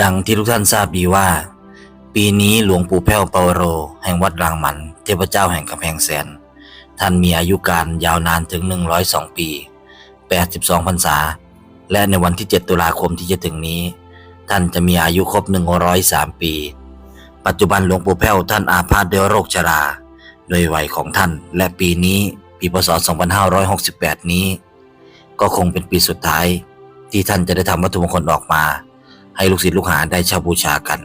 ดังที่ทุกท่านทราบดีว่า ปีนี้หลวงปู่แพ้วเปาโร แห่งวัดรางมัน เทพเจ้าแห่งกำแพงแสน ท่านมีอายุการยาวนานถึง 102 ปี 82พรรษา และในวันที่ 7 ตุลาคมที่จะถึงนี้ ท่านจะมีอายุครบ 103 ปี ปัจจุบันหลวงปู่แพ้วท่านอาพาธด้วยโรคชรา โดยวัยของท่าน และปีนี้ปีพศ 2568 นี้ ก็คงเป็นปีสุดท้ายที่ท่านจะได้ทำวัตถุมงคลออกมา ให้ลูกศิษย์ลูกหาได้เช่าบูชากัน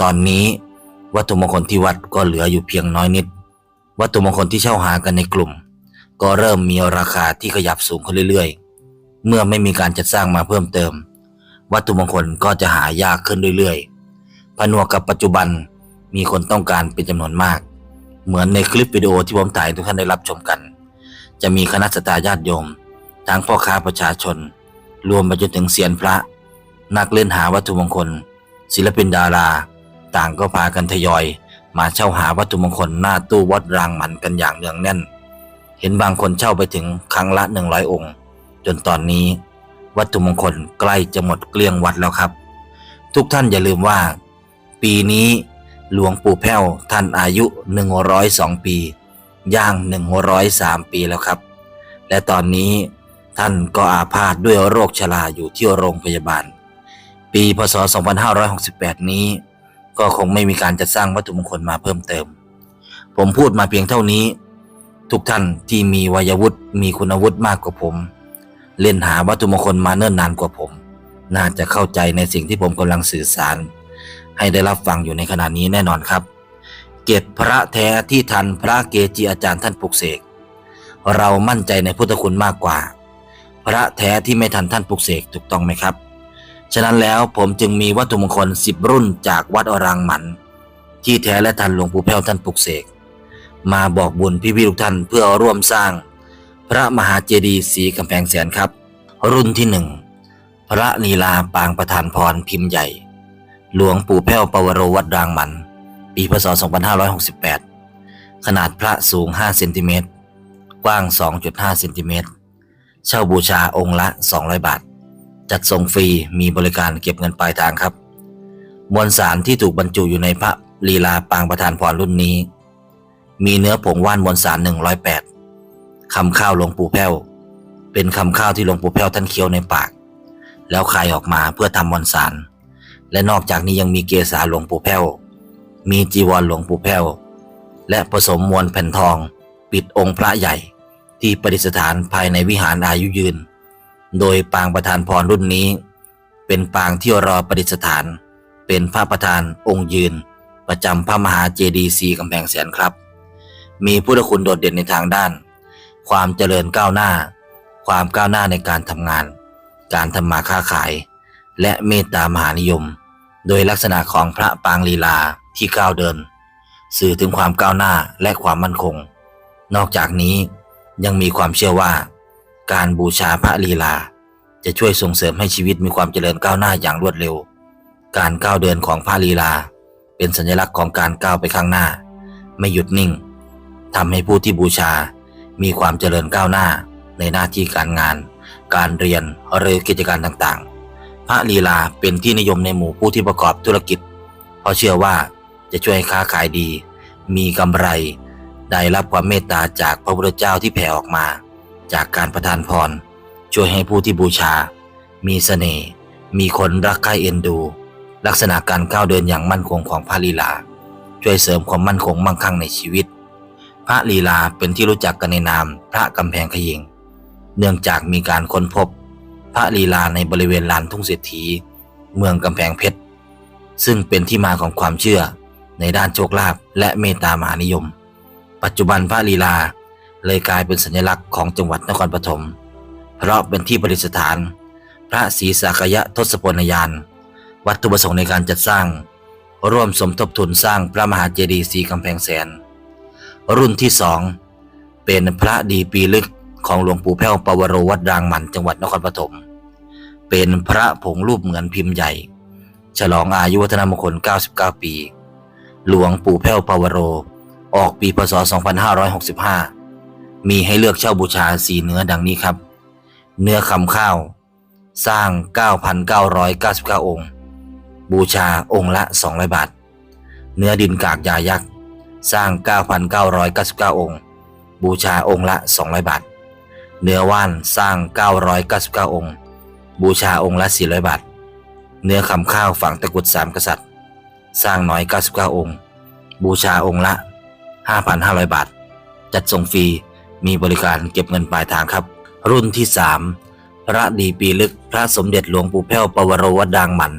ตอนนี้วัตถุมงคลที่วัดก็เหลืออยู่เพียงน้อยนิด วัตถุมงคลที่เช่าหากันในกลุ่ม ก็เริ่มมีราคาที่ขยับสูงขึ้นเรื่อยๆ เมื่อไม่มีการจัดสร้างมาเพิ่มเติม วัตถุมงคลก็จะหายากขึ้นเรื่อยๆ ผนวกกับปัจจุบันมีคนต้องการเป็นจำนวนมาก เหมือนในคลิปวิดีโอที่ผมถ่ายทุกท่านได้รับชมกัน จะมีคณะสตาญาติโยม ทั้งพ่อค้าประชาชน รวมไปจนถึงเซียนพระ นักเล่นหาวัตถุมงคล ศิลปินดารา ต่างก็พากันทยอย มาเช่าหาวัตถุมงคลหน้าตู้วัดรางหมันกันอย่างเนืองแน่น เห็นบางคนเช่าไปถึงครั้งละ100องค์ จนตอนนี้ วัตถุมงคลใกล้จะหมดเกลี้ยงวัดแล้วครับ ทุกท่านอย่าลืมว่า ปีนี้หลวงปู่แพ้วท่านอายุ 102 ปี ย่าง 103 ปีแล้วครับ และตอนนี้ท่านก็อาพาธด้วยโรคชราอยู่ที่โรงพยาบาล ปีพศ 2568 นี้ ก็คงไม่มีการจัดสร้างวัตถุมงคลมาเพิ่มเติม ผมพูดมาเพียงเท่านี้ ทุกท่านที่มีวัยวุฒิมีคุณวุฒิมากกว่าผม เล่นหาวัตถุมงคลมาเนิ่นนานกว่าผม น่าจะเข้าใจในสิ่งที่ผมกำลังสื่อสาร ให้ได้รับฟังอยู่ในขณะนี้แน่นอนครับ เก็บพระแท้ที่ทันพระเกจิอาจารย์ท่านปลุกเสกเรามั่นใจในพุทธคุณมากกว่า พระแท้ที่ไม่ทันท่านปลุกเสกถูกต้องไหมครับ ฉะนั้นแล้วผมจึงมีวัตถุมงคลสิบรุ่นจากวัดอรังหมัน ที่แท้และทันหลวงปู่แพ้วท่านปลุกเสก มาบอกบุญพี่ๆทุกท่านเพื่อร่วมสร้าง พระมหาเจดีย์สีกำแพงแสนครับ รุ่นที่หนึ่งพระลีลาปางประธานพรพิมพ์ใหญ่ หลวงปู่แพ้วปวโรวัดรางหมัน ปีพศ 2568 ขนาดพระสูง 5 เซนติเมตร กว้าง 2.5 เซนติเมตร เช่าบูชาองค์ละ 200 บาท จัดส่งฟรีมีบริการเก็บเงินปลายทางครับ มวลสารที่ถูกบรรจุอยู่ในพระลีลาปางประธานพรรุ่นนี้ มีเนื้อผงว่านมวลสาร 108 คำข้าวหลวงปู่แพ้ว เป็นคำข้าวที่หลวงปู่แพ้วท่านเคี้ยวในปาก แล้วคายออกมาเพื่อทำมวลสาร และนอกจากนี้ยังมีเกสาหลวงปู่แพ้ว มีจีวรหลวงปู่แพ้ว และผสมมวลแผ่นทอง ปิดองค์พระใหญ่ที่ประดิษฐานภายในวิหารอายุยืน โดยปางประธานพรรุ่นนี้ เป็นปางที่รอประดิษฐาน เป็นพระประธานองค์ยืน ประจำพระมหาเจดีย์สีกำแพงแสนครับ มีพุทธคุณโดดเด่นในทางด้าน ความเจริญก้าวหน้า ความก้าวหน้าในการทำงาน การทำมาค้าขาย และเมตตามหานิยม โดยลักษณะของพระปางลีลาที่ก้าวเดิน สื่อถึงความก้าวหน้าและความมั่นคง นอกจากนี้ยังมีความเชื่อว่า การบูชาพระลีลา จะช่วยส่งเสริมให้ชีวิตมีความเจริญก้าวหน้าอย่างรวดเร็ว การก้าวเดินของพระลีลา เป็นสัญลักษณ์ของการก้าวไปข้างหน้า ไม่หยุดนิ่งทำให้ผู้ที่บูชา มีความเจริญก้าวหน้าในหน้าที่การงาน การเรียนหรือกิจการต่างๆ พระลีลาเป็นที่นิยมในหมู่ผู้ที่ประกอบธุรกิจ เพราะเชื่อว่าจะช่วยให้ค้าขายดี มีกำไร ได้รับความเมตตาจากพระพุทธเจ้าที่แผ่ออกมา จากการประทานพร ช่วยให้ผู้ที่บูชา มีเสน่ห์มีคนรักใคร่เอ็นดู ลักษณะการก้าวเดินอย่างมั่นคงของพระลีลา ช่วยเสริมความมั่นคงมั่งคั่งในชีวิต พระลีลาเป็นที่รู้จักกันในนามพระกำแพงขยิง เนื่องจากมีการค้นพบ พระลีลาในบริเวณลานทุ่งเศรษฐี เมืองกำแพงเพชรซึ่งเป็นที่มาของความเชื่อในด้านโชคลาภและเมตตามหานิยม ปัจจุบันพระลีลา เลยกลายเป็นสัญลักษณ์ของจังหวัดนครปฐม เพราะเป็นที่ประดิษฐาน พระศรีสักยะทศพลยาน วัตถุประสงค์ในการจัดสร้าง ร่วมสมทบทุนสร้างพระมหาเจดีย์สีกำแพงแสน รุ่นที่สองเป็นพระดีปีลึกของหลวงปู่แพ้วปวโรวัดรางหมันจังหวัดนครปฐม เป็นพระผงรูปเหมือนพิมพ์ใหญ่ ฉลองอายุวัฒนมงคล 99 ปี หลวงปู่แพ้วปวโร ออกปีพศ 2565 มีให้เลือกเช่าบูชาสีเนื้อดังนี้ครับ เนื้อคำข้าว สร้าง 9,999 องค์ บูชาองค์ละ 200 บาท เนื้อดินกากยายักษ์ สร้าง 9,999 องค์ บูชาองค์ละ 200 บาท เนื้อว่านสร้าง 999 องค์ บูชาองค์ละ 400 บาท เนื้อคำข้าวฝังตะกุดสามกษัตริย์ สร้างน้อย 99 องค์ บูชาองค์ละ 5,500 บาท จัดส่งฟรี มีบริการเก็บเงินปลายทางครับ รุ่นที่ 3 พระดีปีลึกพระสมเด็จหลวงปู่แพ้วปวโรวัดดางหมัน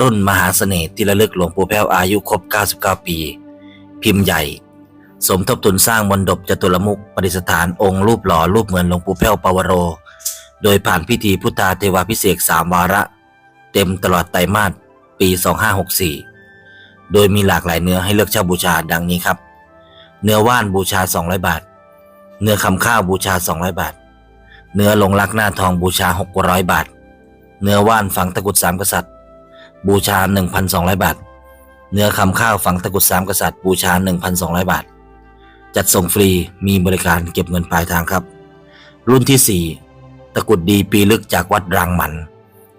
รุ่นมหาเสน่ห์ที่ระลึกหลวงปู่แพ้วอายุครบ 99 ปี พิมพ์ใหญ่ สมทบทุนสร้างมณฑปจตุรมุขประดิษฐานองค์รูปหล่อรูปเหมือนหลวงปู่แพ้วปวโร โดยผ่านพิธีพุทธาเทวาพิเศษสามวาระ เต็มตลอดไตรมาสปี 2564 โดยมีหลากหลายเนื้อให้เลือกเช่าบูชาดังนี้ครับ เนื้อว่านบูชา 200 บาท เนื้อคำข้าวบูชา 200 บาท เนื้อลงลักหน้าทองบูชา 600 บาท เนื้อว่านฝังตะกุดสามกษัตริย์ บูชา 1,200 บาท เนื้อคำข้าวฝังตะกุดสามกษัตริย์บูชา 1,200 บาท จัดส่งฟรีมีบริการเก็บเงินปลายทางครับ รุ่นที่ 4 ตะกุดดีปีลึกจากวัดรางหมัน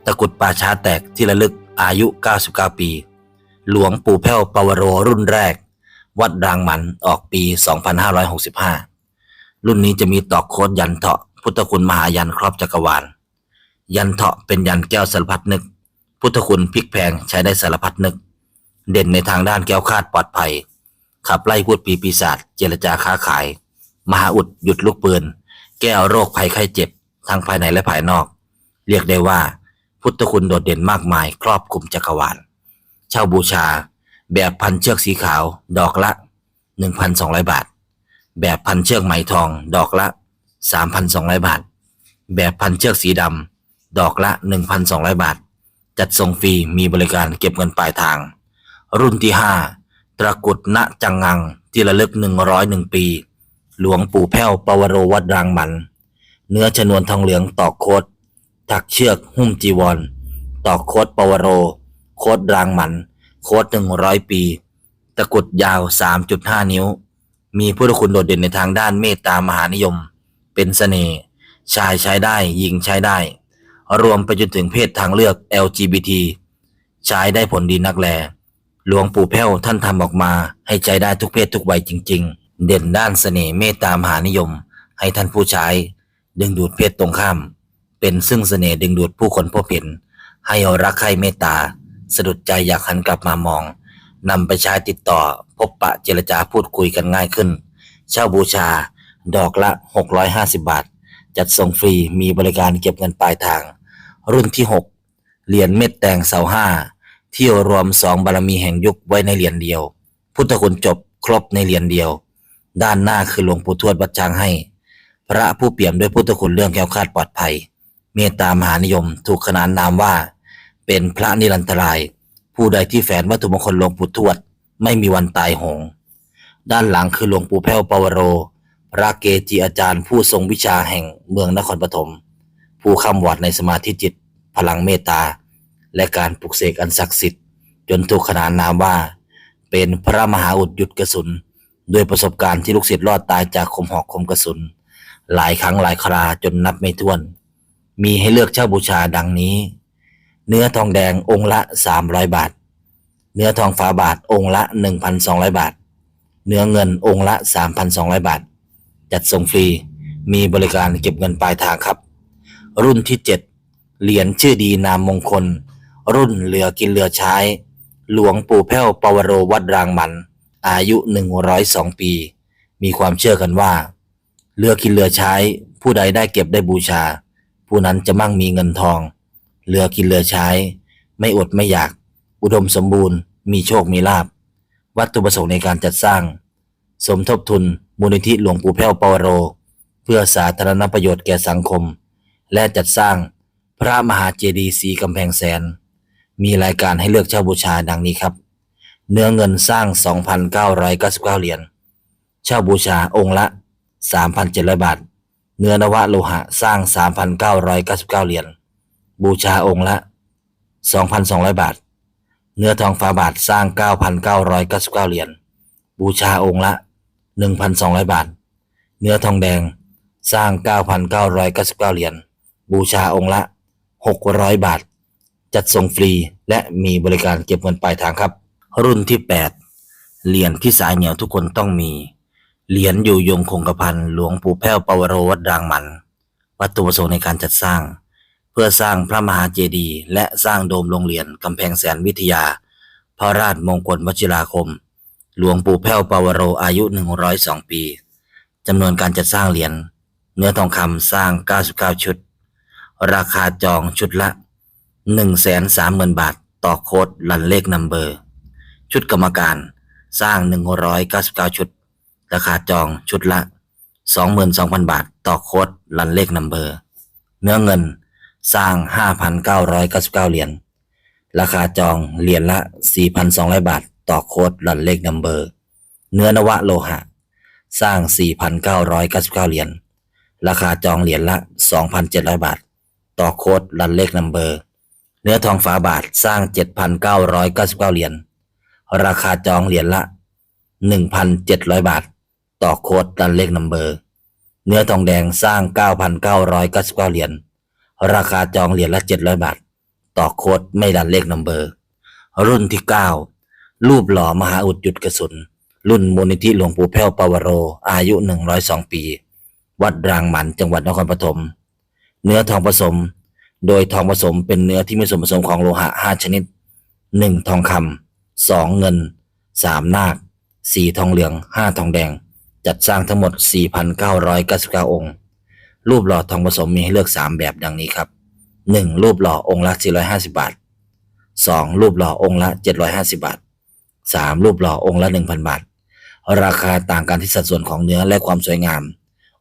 ตะกุดป่าช้าแตกที่ระลึกอายุ 99 ปี หลวงปู่แพ้วปวโรรุ่นแรก วัดรางหมันออกปี 2565 รุ่นนี้จะมีตอกโค้ดยันเถาะพุทธคุณมหายันครอบจักรวาล ยันเถาะเป็นยันแก้วสารพัดนึก พุทธคุณพลิกแพงใช้ได้สารพัดนึก เด่นในทางด้านแก้วคาดปลอดภัย ขับไล่พูดปีปีศาจเจรจาค้าขาย มหาอุดหยุดลูกปืน แก้วโรคภัยไข้เจ็บ ทั้งภายในและภายนอก เรียกได้ว่า พุทธคุณโดดเด่นมากมาย ครอบคลุมจักรวาลเช่าบูชา แบบพันเชือกสีขาว ดอกละ 1,200 บาท แบบพันเชือกไหมทอง ดอกละ 3,200 บาท แบบพันเชือกสีดำดอกละ 1,200 บาท จัดส่งฟรีมีบริการเก็บเงินปลายทาง รุ่นที่ 5ตระกุดณจังงังที่ระลึก 101 ปี หลวงปู่แพ้วปวโรวัดรางหมัน เนื้อชนวนทองเหลืองตอกโคดถักเชือกหุ้มจีวร ตอกโคดปวโร โคดรางหมัน โคด100 ปี ตะกุดยาว 3.5 นิ้ว มีพุทธคุณโดดเด่นในทางด้านเมตตามหานิยม เป็นเสน่ห์ชายใช้ได้หญิงใช้ได้ รวมไปจนถึงเพศทางเลือก LGBT ใช้ได้ผลดีนักแล หลวงปู่แพ้วท่านทำออกมา ให้ใจได้ทุกเพศทุกวัยจริง ๆ เด่นด้านเสน่ห์เมตตามหานิยม ให้ท่านผู้ใช้ ดึงดูดเพศตรงข้าม เป็นซึ่งเสน่ห์ดึงดูดผู้คนพบเห็น ให้รักใคร่เมตตาสะดุดใจอยากหันกลับมามองนำไปใช้ติดต่อ บปะเจรจาพูดคุยกันง่ายขึ้น เช่าบูชา ดอกละ 650 บาท จัดส่งฟรีมีบริการเก็บเงินปลายทาง รุ่นที่ 6 เหรียญเม็ดแตงเสาห้าเที่ยวรวมสองบารมีแห่งยุคไว้ในเหรียญเดียว พุทธคุณจบครบในเหรียญเดียว ด้านหน้าคือหลวงปู่ทวดวัดช้างให้ พระผู้เปี่ยมด้วยพุทธคุณเรื่องแคล้วคาดปลอดภัย เมตตามหานิยมถูกขนานนามว่า เป็นพระนิรันตราย ผู้ใดที่แฝนวัตถุมงคลหลวงปู่ทวด ไม่มีวันตายโหง ด้านหลังคือหลวงปู่แพ้วปวโร พระเกจิอาจารย์ผู้ทรงวิชาแห่งเมืองนครปฐม ผู้คำวัดในสมาธิจิต พลังเมตตา และการปลุกเสกอันศักดิ์สิทธิ์ จนถูกขนานนามว่า เป็นพระมหาอุดหยุดกระสุน ด้วยประสบการณ์ที่ลูกศิษย์รอดตายจากคมหอกคมกระสุน หลายครั้งหลายคราจนนับไม่ถ้วน มีให้เลือกเช่าบูชาดังนี้ เนื้อทองแดงองค์ละ 300 บาท เนื้อทองฝาบาทองค์ละ 1,200 บาท เนื้อเงินองค์ละ 3,200 บาท จัดส่งฟรี มีบริการเก็บเงินปลายทางครับ รุ่นที่ 7 เหรียญชื่อดีนามมงคล รุ่นเหลือกินเหลือใช้ หลวงปู่แพ้วปวโรวัดรางหมัน อายุ 102 ปี มีความเชื่อกันว่าเหลือกินเหลือใช้ ผู้ใดได้เก็บได้บูชา ผู้นั้นจะมั่งมีเงินทองเหลือกินเหลือใช้ ไม่อดไม่อยาก อุดมสมบูรณ์ มีโชคมีลาบ วัตถุประสงค์ในการจัดสร้าง สมทบทุน มูลนิธิหลวงปู่แพ้วปวโร เพื่อสาธารณประโยชน์แก่สังคม และจัดสร้างพระมหาเจดีย์สีกำแพงแสน มีรายการให้เลือกเช่าบูชาดังนี้ครับ เนื้อเงินสร้าง 2,999 เหรียญ เช่าบูชาองค์ละ 3,700 บาท เนื้อนวะโลหะสร้าง 3,999 เหรียญ บูชาองค์ละ 2,200 บาท เนื้อทองฝาบาทสร้าง 9,999 เหรียญ บูชาองค์ละ 1,200 บาท เนื้อทองแดงสร้าง 9,999 เหรียญ บูชาองค์ละ 600 บาท จัดส่งฟรีและมีบริการเก็บเงินปลายทางครับ รุ่นที่ 8 เหรียญที่สายเหนียวทุกคนต้องมี เหรียญอยู่ยงคงกระพันหลวงปู่แพ้วปวโรวัดรางมัน วัตถุประสงค์ในการจัดสร้าง เพื่อสร้างพระมหาเจดีย์และสร้างโดมโรงเรียนกำแพงแสนวิทยา พระราชมงคลวชิราคม หลวงปู่แพ้วปาวโรอายุ 102 ปีจำนวนการจัดสร้างเหรียญเนื้อทองคำสร้าง 99 ชุด ราคาจองชุดละ 130,000 บาท ต่อโค้ดลันเลขนัมเบอร์ ชุดกรรมการสร้าง 199 ชุด ราคาจองชุดละ 22,000 บาท ต่อโค้ดลันเลขนัมเบอร์ เนื้อเงิน สร้าง 5,999 เหรียญ ราคาจองเหรียญละ 4,200 บาท ต่อโค้ดลันเลขนัมเบอร์ เนื้อนวะโลหะ สร้าง 4,999 เหรียญ ราคาจองเหรียญละ 2,700 บาท ต่อโค้ดลันเลขนัมเบอร์ เนื้อทองฝาบาทสร้าง 7,999 เหรียญ ราคาจองเหรียญละ 1,700 บาท ต่อโค้ดลันเลขนัมเบอร์ เนื้อทองแดงสร้าง 9,999 เหรียญ ราคาจองเหรียญละ 700 บาท ต่อโค้ดไม่ดันเลขนัมเบอร์ รุ่นที่ 9 รูปหล่อมหาอุดหยุดกระสุน รุ่นมูลนิธิหลวงปู่แพ้วปวโร อายุ 102 ปี วัดรางหมันจังหวัดนครปฐม เนื้อทองผสม โดยทองผสมเป็นเนื้อที่มีส่วนผสมของโลหะ 5 ชนิด 1. ทองคำ 2. เงิน 3. นาค 4. ทองเหลือง 5. ทองแดง จัดสร้างทั้งหมด 4,999 องค์ รูปหล่อทองผสมมีให้เลือก 3 แบบดังนี้ครับ 1. รูปหล่อองค์ละ 450 บาท 2. รูปหล่อองค์ละ 750 บาท 3. รูปหล่อองค์ละ 1,000 บาท ราคาต่างกันที่สัดส่วนของเนื้อและความสวยงาม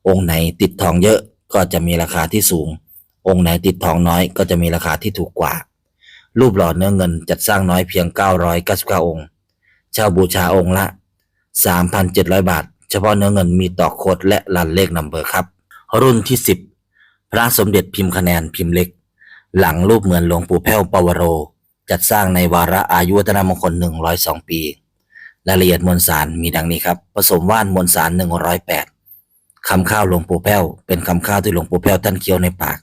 องค์ไหนติดทองเยอะก็จะมีราคาที่สูง องค์ไหนติดทองน้อยก็จะมีราคาที่ถูกกว่า รูปหล่อเนื้อเงินจัดสร้างน้อยเพียง 999 องค์ เช่าบูชาองค์ละ 3,700 บาท เฉพาะเนื้อเงินมีต่อโคดและลันเลขนัมเบอร์ครับ รุ่นที่10พระสมเด็จพิมพ์คะแนนพิมพ์เล็ก หลังรูปเหมือนหลวงปู่แพ้วปวโร จัดสร้างในวาระอายุวัฒนมงคล 102 ปี รายละเอียดมวลสารมีดังนี้ครับ ผสมว่านมวลสาร 108 คำข้าวหลวงปู่แพ้วเป็นคำข้าวที่หลวงปู่แพ้วท่านเคี้ยวในปาก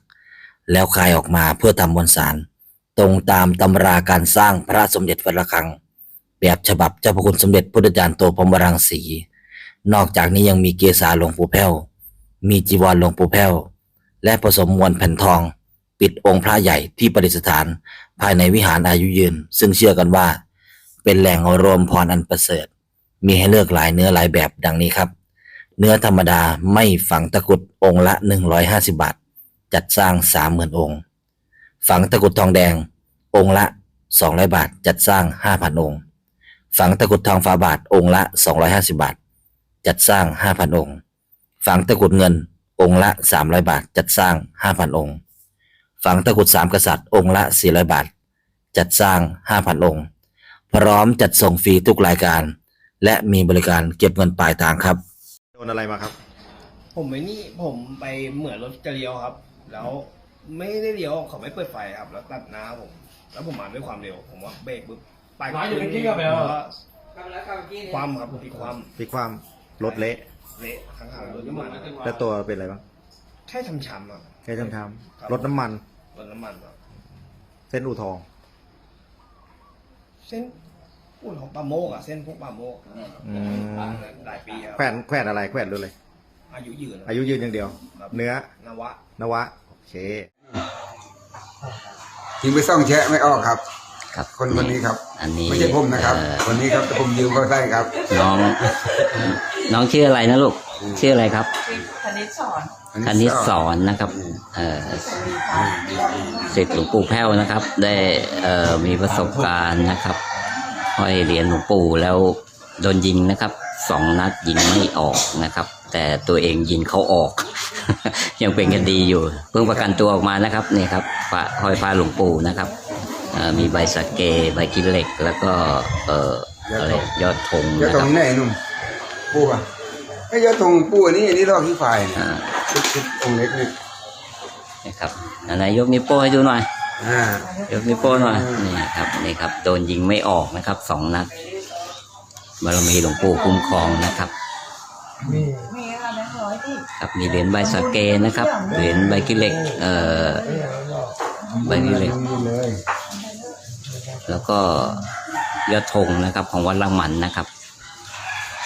แล้วคายออกมาเพื่อทำมวลสาร ตรงตามตำราการสร้างพระสมเด็จวัดระฆัง แบบฉบับเจ้าพระคุณสมเด็จพุทธจารย์โตพรมรังสี นอกจากนี้ยังมีเกศาหลวงปู่แพ้ว มีจีวรหลวงปู่แพ้ว และผสมมวลแผ่นทอง ปิดองค์พระใหญ่ที่ประดิษฐานภายในวิหารอายุยืน ซึ่งเชื่อกันว่า เป็นแหล่งรวมพรอันประเสริฐ มีให้เลือกหลายเนื้อหลายแบบดังนี้ครับ เนื้อธรรมดาไม่ฝังตะกุดองค์ละ 150 บาท จัดสร้าง 30,000 องค์ ฝังตะกุดทองแดง องค์ละ 200 บาท จัดสร้าง 5,000 องค์ ฝังตะกุดทองฝาบาทองค์ละ 250 บาท จัดสร้าง 5,000 องค์ ฝังตะกรุดเงิน องค์ละ 300 บาท จัดสร้าง 5,000 องค์ ฝังตะกรุดสามกษัตริย์องค์ละ 400 บาท จัดสร้าง 5,000 องค์ พร้อมจัดส่งฟรีทุกรายการ และมีบริการเก็บเงินปลายทางครับ โดนอะไรมาครับ ผมไอ้นี่ผมไปเหมือนรถจะเลี้ยวครับ แล้วไม่ได้เลี้ยวเขาไม่เปิดไฟครับ แล้วตัดหน้าผม แล้วผมมาด้วยความเร็ว ผมว่าเบรกปุ๊บไปน้อยอยู่ในที่ก็ไปแล้วความครับพลิกความพลิกความรถเละ เละข้างๆรถน้ำมันอะแล้วตัวเป็นอะไรบ้างแค่ช้ำๆอะ แค่ช้ำครับๆรถน้ำมัน รถน้ำมันครับเส้นอู่ทอง เส้นอุ่นของปลาโมกอะเส้นพวกปลาโมกอืม หลายปีครับแขวนแขวนอะไรแขวนรุ่นเลย อายุยืนอายุยืนอย่างเดียวครับเนื้อ นวะ นวะ โอเคถึงไปซ่องแชะไม่ออกครับ ครับคนคนนี้ครับ อันนี้ไม่ใช่ผมนะครับเอ่อคนนี้ครับแต่ผมยืมเขาได้ครับ น้อง น้องชื่ออะไรนะลูก ชื่ออะไรครับคณิตสอนคณิตสอนนะครับเอ่อศิษย์หลวงปู่แพ้วนะครับ ได้เอ่อมีประสบการณ์นะครับห้อยเหรียญหลวงปู่แล้วโดนยิงนะครับสองนัดยิงไม่ออกนะครับ แต่ตัวเองยิงเขาออก ยังเป็นคดีอยู่ เพิ่งประกันตัวออกมานะครับนี่ครับพระห้อยพระหลวงปู่นะครับเอ่อ มีใบสะเกใบกินเหล็ก แล้วก็เอ่ออะไรยอดธงยอดนะตครรับงไหนหนุ่มปูอะไอ้ยอดตรงปูอันนี้อันนี้ลอกที่ฝ่ายเนี่ยอ่าชุดชุดองค์เล็กนี่นะครับอันไหนยกนิ้วโป้ให้ดูหน่อยอ่ายกนิ้วโป้หน่อยอืมนี่ครับนี่ครับโดนยิงไม่ออกนะครับสองนัดบารมีหลวงปู่คุ้มครองนะครับมีค่ะแบงค์ร้อยที่ครับมีเหรียญใบสะเกนะครับเหรียญใบกิเหล็กเอ่อใบกิเหล็กนี่เลย แบแล้วก็ยอดธงนะครับ ของวัดลังหมันนะครับ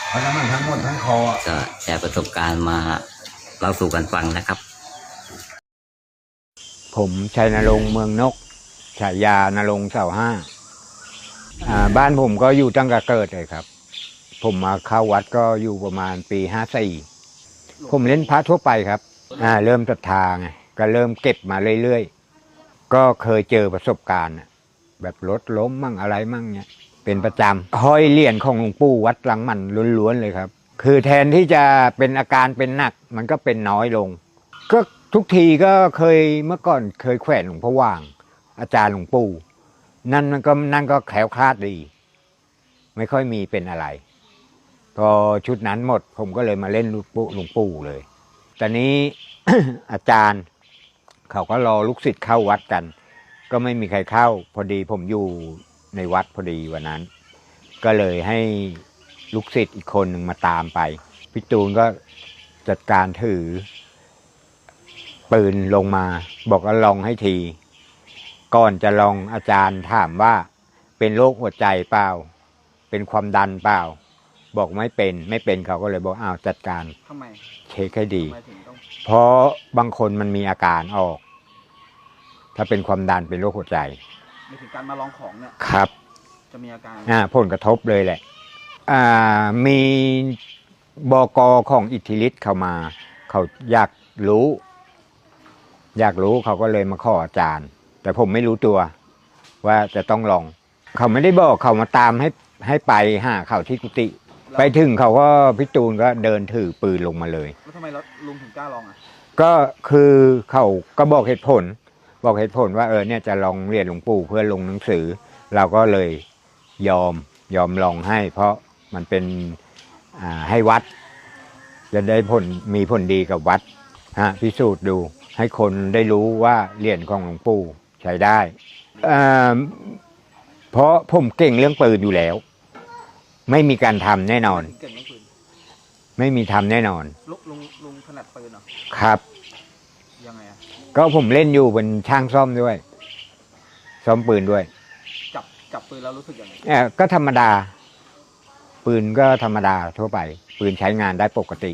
เพราะน้ำมันทั้งหมดทั้งคอก็แชร์ประสบการณ์มาเล่าสู่กันฟังนะครับ ผมชัยนรงค์เมืองนกฉายานรงค์เสาห้าอ่าบ้านผมก็อยู่ตั้งแต่เกิดเลยครับ ผมมาเข้าวัดก็อยู่ประมาณปีห้าสี่ผมเล่นพระทั่วไปครับอ่าเริ่มศรัทธาไงก็เริ่มเก็บมาเรื่อยๆ ก็เคยเจอประสบการณ์น่ะ แบบรถล้มมั่งอะไรมั่งเนี่ยเป็นประจำห้อยเหรียญของหลวงปู่วัดหลังมันล้วนๆเลยครับ คือแทนที่จะเป็นอาการเป็นหนัก มันก็เป็นน้อยลง ก็ทุกทีก็เคยเมื่อก่อนเคยแขวนหลวงพ่อว่าง อาจารย์หลวงปู่นั่นมันก็นั่นก็แคล้วคลาดดี ไม่ค่อยมีเป็นอะไร พอชุดนั้นหมด ผมก็เลยมาเล่นหลวงปู่หลวงปู่เลยตอนนี้อาจารย์ เขาก็รอลูกศิษย์เข้าวัดกัน ก็ไม่มีใครเข้า พอดีผมอยู่ในวัดพอดีวันนั้น ก็เลยให้ลูกศิษย์อีกคนหนึ่งมาตามไปพี่ตูนก็จัดการถือ ปืนลงมา บอกว่าลองให้ที ก่อนจะลองอาจารย์ถามว่าเป็นโรคหัวใจเปล่า เป็นความดันเปล่า บอกไม่เป็นไม่เป็นเขาก็เลยบอกอ้าวจัดการทำไมเช็คให้ดีทำไมถึงต้องเพราะบางคนมันมีอาการออก ถ้าเป็นความดันเป็นโรคหัวใจไม่ถึงการมาลองของเนี่ยครับ จะมีอาการอ่าผลกระทบเลยแหละอ่ามีบกของอิทธิฤทธิ์เข้ามา เขาอยากรู้ อยากรู้เขาก็เลยมาขออาจารย์ แต่ผมไม่รู้ตัว ว่าจะต้องลอง เขาไม่ได้บอกเขามาตามให้ให้ไปหาเขาที่กุฏิไปถึงเขาก็พิจูนก็เดินถือปืนลงมาเลยแล้วทำไมเราลุงถึงกล้าลองอะก็คือเขาก็บอกเหตุผล บอกเหตุผลว่าเออเนี่ยจะลองเรียนหลวงปู่เพื่อลงหนังสือ เราก็เลยยอมยอมลองให้ เพราะมันเป็นอ่าให้วัด จะได้ผลมีผลดีกับวัดฮะพิสูจน์ดูให้คนได้รู้ว่าเหรียญของหลวงปู่ใช้ได้อ่าเพราะผมเก่งเรื่องปืนอยู่แล้ว ไม่มีการทำแน่นอนถึงเก่งเรื่องปืนไม่มีทำแน่นอนลุงลุงลุงถนัดปืนเหรอครับยังไงอะ ก็ผมเล่นอยู่เป็นช่างซ่อมด้วย ซ่อมปืนด้วย จับจับปืนแล้วรู้สึกยังไงเอ่อก็ธรรมดา ปืนก็ธรรมดาทั่วไป ปืนใช้งานได้ปกติ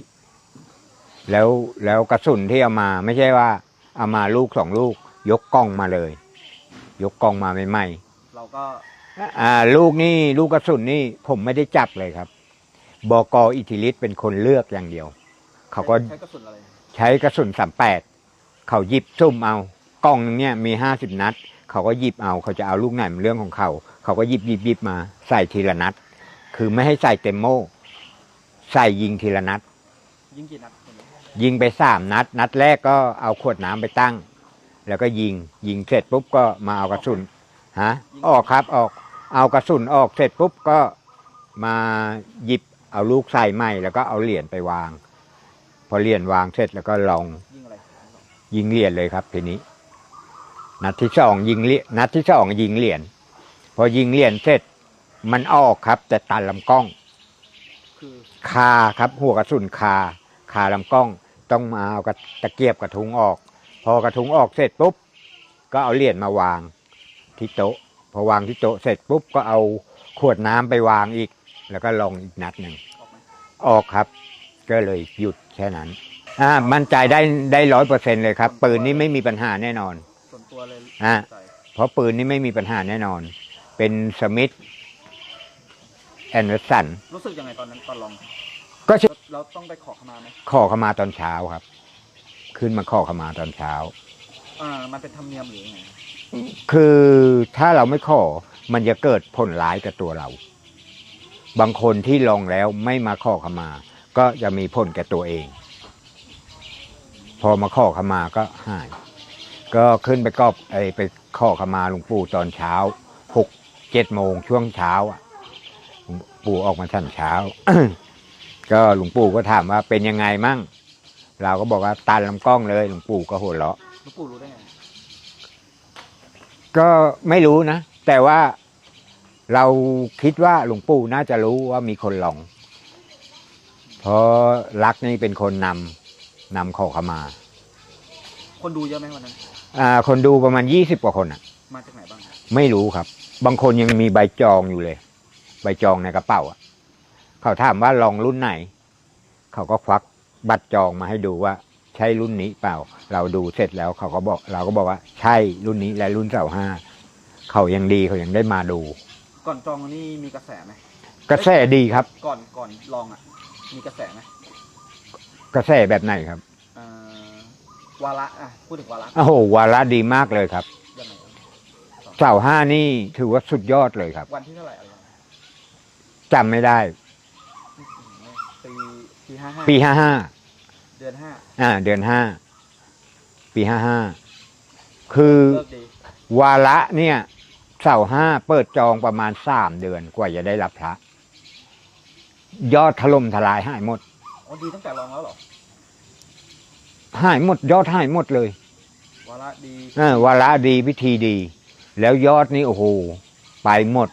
แล้วแล้วกระสุนที่เอามา ไม่ใช่ว่า เอามาลูกสองลูก ยกกล้องมาเลย ยกกล้องมาใหม่เราก็ๆอ่า ลูกนี่ลูกกระสุนนี่ผมไม่ได้จับเลยครับบกอิทธิฤทธิ์เป็นคนเลือกอย่างเดียว เขาก็ใช้กระสุนอะไร ใช้กระสุนสามแปด เขาหยิบซุ่มเอากล่องหนึงเนี่ยมีห้าสิบนัด เขาก็หยิบเอาเขาจะเอาลูกไหนมันเรื่องของเขา เขาก็หยิบหยิบหยิบมาใส่ทีละนัด คือไม่ให้ใส่เต็มโม่ ใส่ยิงทีละนัด ยิงกี่นัดคนนี้ยิงไปสามนัด นัดแรกก็เอาขวดน้ำไปตั้ง แล้วก็ยิงยิงเสร็จปุ๊บก็มาเอากระสุนฮะออกครับออกเอากระสุนออกเสร็จปุ๊บก็มาหยิบเอาลูกใส่ใหม่แล้วก็เอาเหรียญไปวาง พอเหรียญวางเสร็จแล้วก็ลอง ยิงเหรียญเลยครับทีนี้ นัดที่สองยิงเหรียนัดที่สองยิงเหรียญพอยิงเหรียญเสร็จ มันออกครับ แต่ตัดลำกล้องคาครับหัวกระสุนคา คาลำกล้อง ต้องมาเอากระตะเกียบกระทุงออก พอกระทุงออกเสร็จปุ๊บ ก็เอาเหรียญมาวางที่โต๊ะ พอวางที่โต๊ะเสร็จปุ๊บก็เอาขวดน้ำไปวางอีก แล้วก็ลองอีกนัดหนึ่งออกครับ ก็เลยหยุดแค่นั้น อ่ามั่นใจได้ได้ร้อยเปอร์เซ็นเลยครับปืนนี้ไม่มีปัญหาแน่นอน ส่วนตัวเลยอะใจเพราะปืนนี้ไม่มีปัญหาแน่นอน เป็นสมิธแอนเดอร์สัน รู้สึกยังไงตอนนั้นตอนลองก็เชื่อ เราต้องไปขอขมาไหมขอเข้ามาตอนเช้าครับ ขึ้นมาขอเข้ามาตอนเช้า อ่า มันเป็นธรรมเนียมหรือยังไงคือถ้าเราไม่ขอ มันจะเกิดผลร้ายกับตัวเรา บางคนที่ลองแล้วไม่มาขอเข้ามา ก็จะมีผลแก่ตัวเอง พอมาขอเข้ามาก็หาย ก็ขึ้นไปก็ไอไปขอเข้ามาหลวงปู่ตอนเช้าหกเจ็ดโมงช่วงเช้าอะหลวงปู่ออกมาทันเช้า ก็หลวงปู่ก็ถามว่าเป็นยังไงมั่ง เราก็บอกว่าตันลำกล้องเลยหลวงปู่ก็หัวเราะหลูกปู่รู้ได้ไงก็ไม่รู้นะ แต่ว่าเราคิดว่าหลวงปู่น่าจะรู้ว่ามีคนหลงเพราะรักนี่เป็นคนนำ นำขอเขามา คนดูเยอะไหมวันนั้น อ่า คนดูประมาณยี่สิบกว่าคนอะ มาจากไหนบ้างไม่รู้ครับ บางคนยังมีใบจองอยู่เลย ใบจองในกระเป๋าอะเขาถามว่าลองรุ่นไหน เขาก็ควักบัตรจองมาให้ดูว่า ใช่รุ่นนี้เปล่า เราดูเสร็จแล้วเขาก็บอก เราก็บอกว่า ใช่รุ่นนี้และรุ่นเสาห้าเขายังดีเขายังได้มาดู ก่อนจองอันนี่มีกระแสไหมกระแสดีครับ ก่อนก่อนลองอะ มีกระแสไหม กระแสแบบไหนครับเอ่อวาระอะพูดถึงวาระโอ้โหวาระดีมากเลยครับยังไงครับเสาห้านี่ถือว่าสุดยอดเลยครับวันที่เท่าไหร่อะไรยังไงจำไม่ได้ ปีปีห้าห้าปีห้าห้าเดือนห้าอ่า เดือนห้าปีห้าห้าคือ เลิกดีวาระเนี่ยเสาห้าเปิดจองประมาณสามเดือนกว่าจะได้รับพระ ยอดถล่มทลายหายหมด อ๋อดีตั้งแต่ลองแล้วเหรอหายหมดยอดหายหมดเลยวาระดีเออวาระดีพิธีดี แล้วยอดนี่โอ้โหไปหมด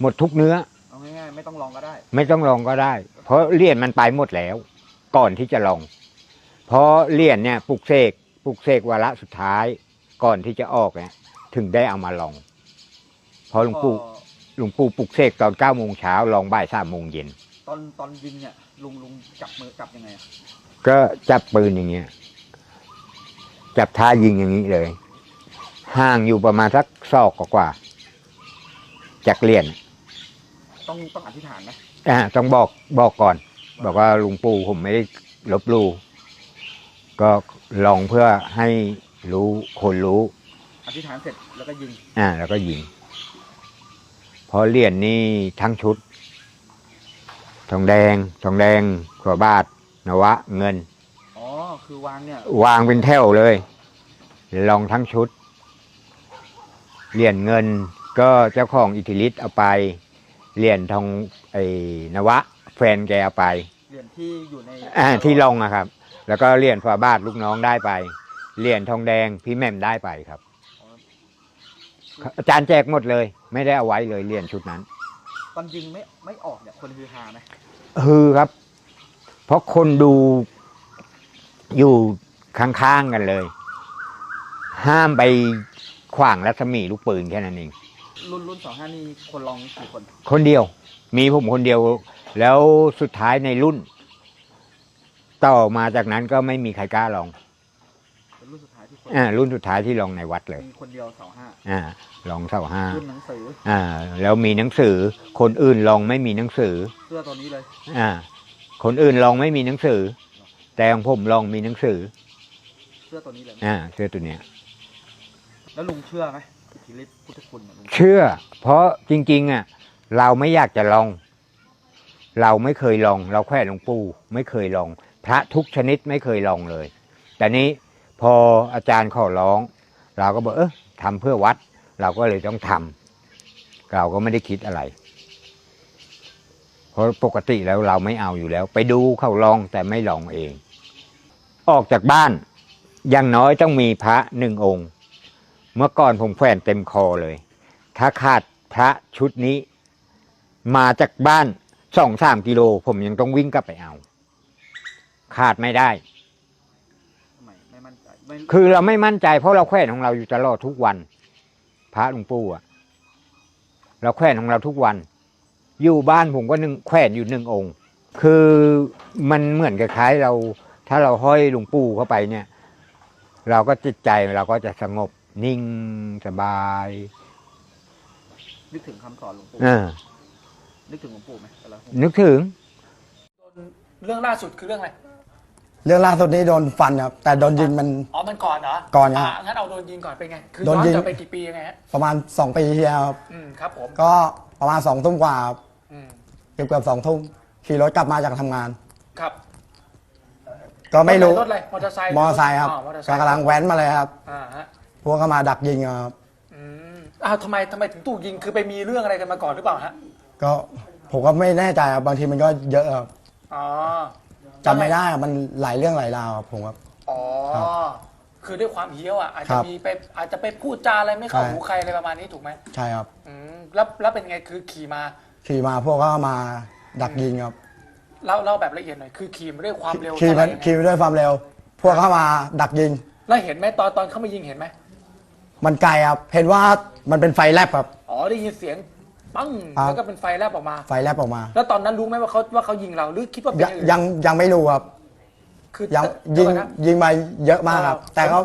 หมดทุกเนื้อ เอาง่ายๆไม่ต้องลองก็ได้ ไม่ต้องลองก็ได้ เพราะเหรียญมันไปหมดแล้ว ก่อนที่จะลอง เพราะเหรียญเนี่ยปลุกเสกปลุกเสกวาระสุดท้าย ก่อนที่จะออกเนี่ยถึงได้เอามาลอง เพราะหลวงปู่ก็หลวงปู่ปลุกเสกตอนเก้าโมงเช้าลองบ่ายสามโมงเย็นต อนตอนยิงเนี่ยลุงลุงจับมือจับยังไงอะก็จับปืนอย่างเงี้ย จับท่ายิงอย่างนี้เลย ห่างอยู่ประมาณสักซอกกว่าๆจากเหรียญต้องต้องอธิษฐานไหมอ่าต้องบอกบอกก่อน บอกว่าหลุงปู่ผมไม่ได้ลบหลู่ก็ลองเพื่อให้รู้คนรู้ อธิษฐานเสร็จแล้วก็ยิง อ่า แล้วก็ยิงเพราะเหรียญนี่ทั้งชุด ทองแดง ทองแดงขวบาทนวะ เงิน อ๋อ คือวางเนี่ย วางเป็นแถวเลย ลองทั้งชุด เหรียญเงินก็เจ้าของอิทธิฤทธิ์เอาไป เหรียญทองไอ้นวะ แฟนแกเอาไป เหรียญที่อยู่ในอ่าที่ลงอะครับ แล้วก็เหรียญฝาบาทลูกน้องได้ไป เหรียญทองแดงพี่แหม่มได้ไปครับ อาจารย์แจกหมดเลย ไม่ได้เอาไว้เลยเหรียญชุดนั้น ตอนยิงไม่ไม่ออกเนี่ยคนฮือฮาไหมฮือครับ เพราะคนดูอยู่ข้างๆกันเลย ห้ามไปขวางรัศมีลูกปืนแค่นั้นเองรุ่นรุ่นสองห้านี่คนลองกี่คน คนเดียว มีผมคนเดียว แล้วสุดท้ายในรุ่น ต่อมาจากนั้นก็ไม่มีใครกล้าลองเป็นรุ่นสุดท้ายที่คนอ่ารุ่นสุดท้ายที่ลองในวัดเลยมีคนเดียวเสาห้าอ่า ลองเสาห้ารุ่นหนังสืออ่า แล้วมีหนังสือ คนอื่นลองไม่มีหนังสือ เสื้อตัวนี้เลย อ่า คนอื่นลองไม่มีหนังสือ แต่ของผมลองมีหนังสือ เสื้อตัวนี้เลยอ่า เสื้อตัวเนี้ย แล้วลุงเชื่อไหมอิทธิฤทธิ์พุทธคุณเนี่ยลุงเชื่อ เพราะจริง ๆ อะ เราไม่อยากจะลอง เราไม่เคยลอง เราแค่หลวงปู่ไม่เคยลอง พระทุกชนิดไม่เคยลองเลย แต่นี้พออาจารย์ขอร้อง เราก็บอกเออทำเพื่อวัด เราก็เลยต้องทำเราก็ไม่ได้คิดอะไรเพราะปกติแล้วเราไม่เอาอยู่แล้ว ไปดูเขาลองแต่ไม่ลองเอง ออกจากบ้านอย่างน้อยต้องมีพระหนึ่งองค์ เมื่อก่อนผมแขวนเต็มคอเลย ถ้าขาดพระชุดนี้ มาจากบ้านสองสามกิโล ผมยังต้องวิ่งกลับไปเอา ขาดไม่ได้ทำไมไม่มั่นใจไม่คือเราไม่มั่นใจเพราะเราแขวนของเราอยู่ตลอดทุกวัน พระหลวงปู่อะเราแขวนของเราทุกวัน อยู่บ้านผมก็หนึ่งแขวนอยู่หนึ่งองค์ คือมันเหมือนคล้ายๆเรา ถ้าเราห้อยหลวงปู่เข้าไปเนี่ย เราก็จิตใจเราก็จะสงบนิ่งสบายนึกถึงคำสอนหลวงปู่เออนึกถึงหลวงปู่ไหมเวลานึกถึง เรื่องล่าสุดคือเรื่องอะไร เรื่องล่าสุดนี้โดนฟันครับ แต่โดนยิงมัน อ๋อมันก่อนเหรอก่อนครับางั้นเอาโดนยิงก่อนเป็นไง คือโดนย้อนยิง กลับไปกี่ปียังไงฮะประมาณ 2 ปีที่แล้วครับ อืมครับผมก็ประมาณ2ทุ่มกว่าครับอืมเกือบเกือบสองทุ่มขี่รถกลับมาจากทำงาน ครับก็ไม่รู้ รถอะไรมอเตอร์ไซค์มอเตอร์ไซค์ครับอ๋อมอเตอร์ไซก็ค์กำลังแว้นมาเลยครับ อ่าฮะพวกก็มาดักยิงครับ อืมอ้าวทำไมทำไมถึงถูกยิงคือไปมีเรื่องอะไรกันมาก่อนหรือเปล่าฮะก็ผมก็ไม่แน่ใจครับบางทีมันก็เยอะครับ อ๋อ จำไม่ได้ครับมันหลายเรื่องหลายราวครับผมครับ อ๋อ ครับคือด้วยความเฮี้ยวอะอาจคจะรับมีไปอาจจะไปพูดจาอะไรไม่เข้าใช่ หูใครอะไรประมาณนี้ถูกไหมใช่ครับ อืมแล้วแล้วเป็นไงคือขี่มาขี่มาพวกก็มาดักยิงครับเล่าเล่าแบบละเอียดหน่อยคือขี่มาด้วยความเร็วขี่มันเท่าไหร่ยังไงขี่ไปด้วยความเร็ว พวกเข้ามาดักยิง แล้วเห็นไหมตอนตอนเขามายิงเห็นไหมมันไกลครับเห็นว่ามันเป็นไฟแลบครับ อ๋อได้ยินเสียง ปั้งครับ แล้วก็เป็นไฟแลบออกมา ไฟแลบออกมา แล้วตอนนั้นรู้ไหมว่าเขาว่าเขายิงเราหรือคิดว่าเป็นยังอย่างอื่นยังยังไม่รู้ครับ คือยังเดี๋ยิวงก่อนนะ ยิงมาเยอะมากครับ เออ แต่เขา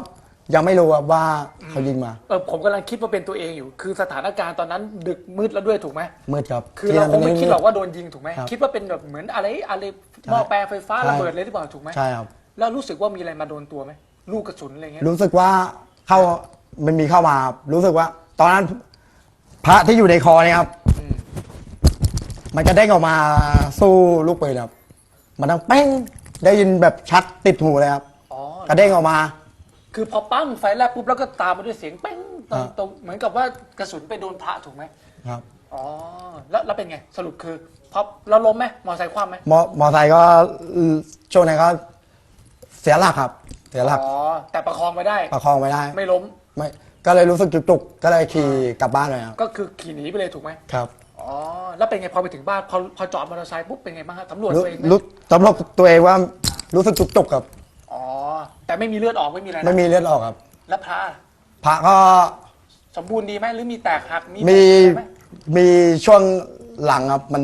ยังไม่รู้ครับว่าเขายิงมาเออผมกำลังคิดว่าเป็นตัวเองอยู่ คือสถานการณ์ตอนนั้นดึกมืดแล้วด้วยถูกไหมมืดครับคือเราคงไม่คิดหรอกว่าโดนยิงถูกไหมครับคิดว่าเป็นแบบเหมือนอะไรอะไรหม้อแปลงไฟฟ้าใช่ ระเบิดเลยหรือเปล่าถูกไหมใช่ครับ แล้วรู้สึกว่ามีอะไรมาโดนตัวไหมลูกกระสุนอะไรเงี้ย รู้สึกว่าเข้ามันมีเข้ามาครับรู้สึกว่า ตอนนั้น พระที่อยู่ในคอเนี่ยครับอืมมันกระเด้งออกมาสู้ลูกปืนครับ มันดังเป้งได้ยินแบบชัดติดหูเลยครับอ๋อ กระเด้งออกมา คือพอปั้งไฟแลบปุ๊บแล้วก็ตามมาด้วยเสียงเป้งตรงอ่า ตรงเหมือนกับว่ากระสุนไปโดนพระถูกไหมครับ อ๋อ แล้วแล้วเป็นไง สรุปคือพอเราล้มไหมมอไซค์คว่ำไหมมอมอไซค์ก็ช่วงนั้นก็เสียหลักครับ เสียหลักอ๋อ แต่ประคองไปได้ ประคองไม่ได้ ไม่ล้ม ไม่ ก็เลยรู้สึกจุกๆ ก็เลยขี่กลับบ้านเลยครับก็คือขี่หนีไปเลยถูกไหมครับอ๋อแล้วเป็นไงพอไปถึงบ้านพอพอจอดมอเตอร์ไซค์ปุ๊บเป็นไงบ้างฮะสำรวจรู้ตัวเองไหมรู้สำหรับตัวเองว่ารู้สึกจุกๆครับ อ๋อแต่ไม่มีเลือดออกไม่มีอะไรนะไม่มีเลือดออกครับ แล้วพระพระก็สมบูรณ์ดีไหมหรือมีแตกหักมีมีอะไรไหมมีช่วงหลังครับมัน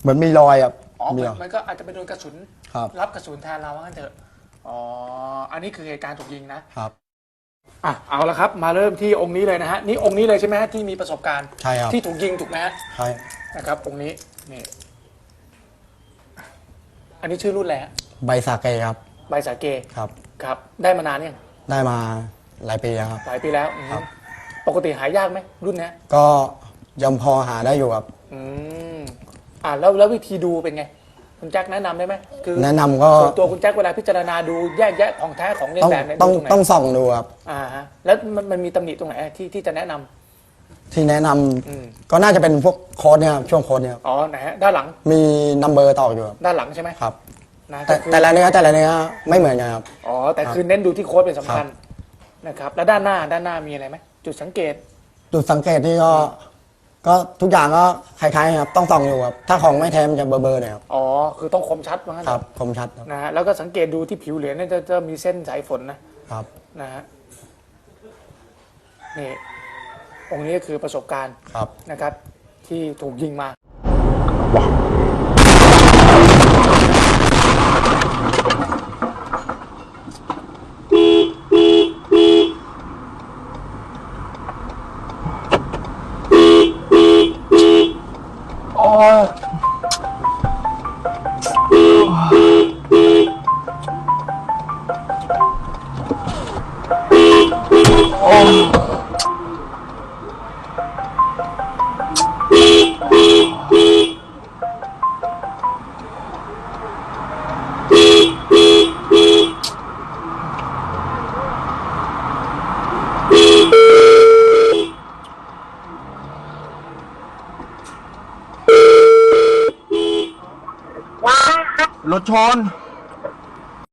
เหมือนมีรอยครับอ๋อมีมันรอย มันก็อาจจะไปโดนกระสุนครับ รับกระสุนแทนเราว่างั้นเถอะอ๋ออันนี้คือเหตุการณ์ถูกยิงนะ ครับ อะเอาละครับ มาเริ่มที่องค์นี้เลยนะฮะนี่องค์นี้เลยใช่ไหมฮะที่มีประสบการณ์ ใช่ครับที่ถูกยิงถูกไหมฮะใช่นะครับองค์นี้นี่อันนี้ชื่อรุ่นอะไรฮะใบสาเกครับใบสาเกครับ ครับ ได้มานานยังได้มาหลายปีแล้วครับ หลายปีแล้วอืมครับ ปกติหายากไหมรุ่นเนี้ยก็ยังพอหาได้อยู่ครับ อืมอ่าแล้วแล้ววิธีดูเป็นไง คุณแจ็คแนะนำได้ไหมคือแนะนำก็ ส่วนตัวคุณแจ็คเวลาพิจารณาดูแยกแยะของแท้ของเลียนต้องแบบเนี่ยต้องดูตรงไหนต้องส่องดูครับ อ่าฮะแล้วมันมันมีตำหนิตรงไหนที่ที่จะแนะนำ ที่แนะนำอืม ก็น่าจะเป็นพวกโค้ดเนี่ยครับช่วงโค้ดเนี่ยครับอ๋อไหนฮะด้านหลังมีนัมเบอร์ต่ออยู่ครับด้านหลังใช่ไหมครับ นะแต่ก็คือแต่ละเนื้อแต่ละเนื้อไม่เหมือนกันครับ อ๋อแต่คือเน้นดูที่โค้ดเป็นสำคัญนะครับ แล้วด้านหน้าด้านหน้ามีอะไรไหมจุดสังเกต จุดสังเกตนี่ก็ ก็ทุกอย่างก็คล้ายๆครับต้องส่องอยู่ครับถ้าของไม่แท้มันจะเบลอๆหน่อยครับอ๋อ คือต้องคมชัดว่างั้นคเถรับอะคมชัดครับนะฮะแล้วก็สังเกตดูที่ผิวเหรียญเนี่ยจะจะมีเส้นสายฝนนะครับ นะฮะนี่องค์นี้ก็คือประสบการณ์ครับ นะครับ ที่ถูกยิงมารถช